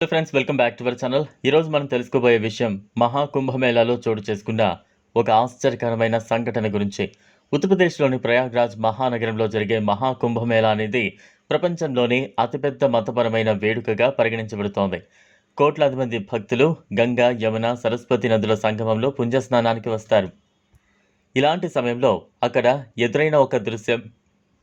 Friends welcome back to our channel ఈరోజు మనం తెలుసుకోబోయే విషయం మహాకుంభమేళాలో చోటు చేసుకున్న ఒక ఆశ్చర్యకరమైన సంఘటన గురించి. ఉత్తరప్రదేశ్లోని ప్రయాగ్రాజ్ మహానగరంలో జరిగే మహాకుంభమేళా అనేది ప్రపంచంలోని అతిపెద్ద మతపరమైన వేడుకగా పరిగణించబడుతోంది. కోట్లాది మంది భక్తులు గంగా యమున సరస్వతి నదుల సంగమంలో పుణ్యస్నానానికి వస్తారు. ఇలాంటి సమయంలో అక్కడ ఎదురైన ఒక దృశ్యం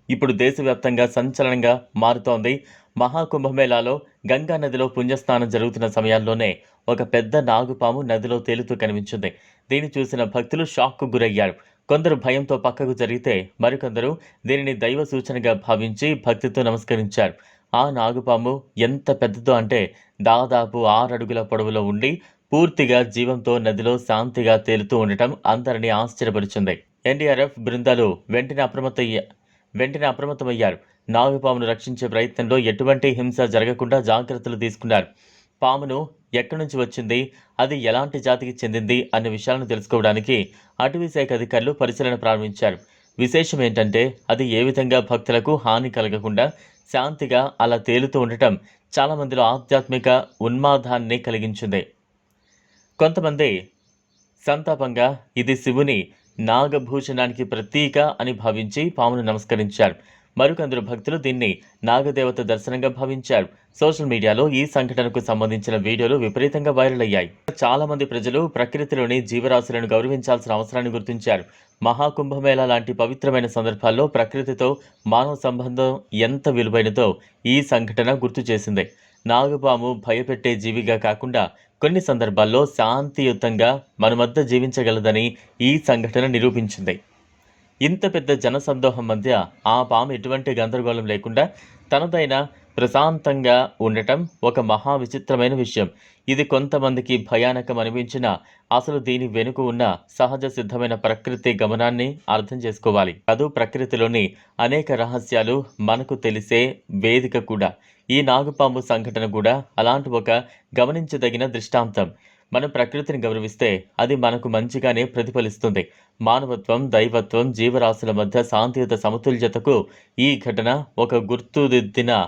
ఇప్పుడు దేశవ్యాప్తంగా సంచలనంగా మారుతోంది. మహాకుంభమేళాలో గంగా నదిలో పుణ్యస్నానం జరుగుతున్న సమయాల్లోనే ఒక పెద్ద నాగుపాము నదిలో తేలుతూ కనిపించింది. దీన్ని చూసిన భక్తులు షాక్కు గురయ్యారు. కొందరు భయంతో పక్కకు జరిగితే మరికొందరు దీనిని దైవ సూచనగా భావించి భక్తితో నమస్కరించారు. ఆ నాగుపాము ఎంత పెద్దదో అంటే దాదాపు ఆరడుగుల పొడవులో ఉండి పూర్తిగా జీవంతో నదిలో శాంతిగా తేలుతూ ఉండటం అందరినీ ఆశ్చర్యపరిచింది. ఎన్డీఆర్ఎఫ్ బృందాలు వెంటనే అప్రమత్తయ్య వెంటనే అప్రమత్తమయ్యారు. నాగుపామును రక్షించే ప్రయత్నంలో ఎటువంటి హింస జరగకుండా జాగ్రత్తలు తీసుకున్నారు. పామును ఎక్కడి నుంచి వచ్చింది? అది ఎలాంటి జాతికి చెందింది? అనే విషయాలను తెలుసుకోవడానికి అటవీ శాఖ అధికారులు పరిశీలన ప్రారంభించారు. విశేషం ఏంటంటే అది ఏ విధంగా భక్తులకు హాని కలగకుండా శాంతిగా అలా తేలుతూ ఉండటం చాలా మందిలో ఆధ్యాత్మిక ఉన్మాదాన్ని కలిగించింది. కొంతమంది సంతాపంగా ఇది శివుని నాగభూషణానికి ప్రతీక అని భావించి పామును నమస్కరించారు. మరికొందరు భక్తులు దీన్ని నాగదేవత దర్శనంగా భావించారు. సోషల్ మీడియాలో ఈ సంఘటనకు సంబంధించిన వీడియోలు విపరీతంగా వైరల్ అయ్యాయి. చాలా మంది ప్రజలు ప్రకృతిలోని జీవరాశులను గౌరవించాల్సిన అవసరాన్ని గుర్తించారు. మహాకుంభమేళ లాంటి పవిత్రమైన సందర్భాల్లో ప్రకృతితో మానవ సంబంధం ఎంత విలువైనదో ఈ సంఘటన గుర్తు చేసింది. నాగుపాము భయపెట్టే జీవిగా కాకుండా కొన్ని సందర్భాల్లో శాంతియుతంగా మన మధ్య జీవించగలదని ఈ సంఘటన నిరూపించింది. ఇంత పెద్ద జనసందోహం మధ్య ఆ పాము ఎటువంటి గందరగోళం లేకుండా తనదైన ప్రశాంతంగా ఉండటం ఒక మహా విచిత్రమైన విషయం. ఇది కొంతమందికి భయానకం అనిపించినా అసలు దీని వెనుక ఉన్న సహజ సిద్ధమైన ప్రకృతి గమనాన్ని అర్థం చేసుకోవాలి. అదు ప్రకృతిలోని అనేక రహస్యాలు మనకు తెలిసే వేదిక కూడా. ఈ నాగుపాము సంఘటన కూడా అలాంటి ఒక గమనించదగిన దృష్టాంతం. మనం ప్రకృతిని గౌరవిస్తే అది మనకు మంచిగానే ప్రతిఫలిస్తుంది. మానవత్వం దైవత్వం జీవరాశుల మధ్య శాంతియుత సమతుల్యతకు ఈ ఘటన ఒక గుర్తుదిద్దిన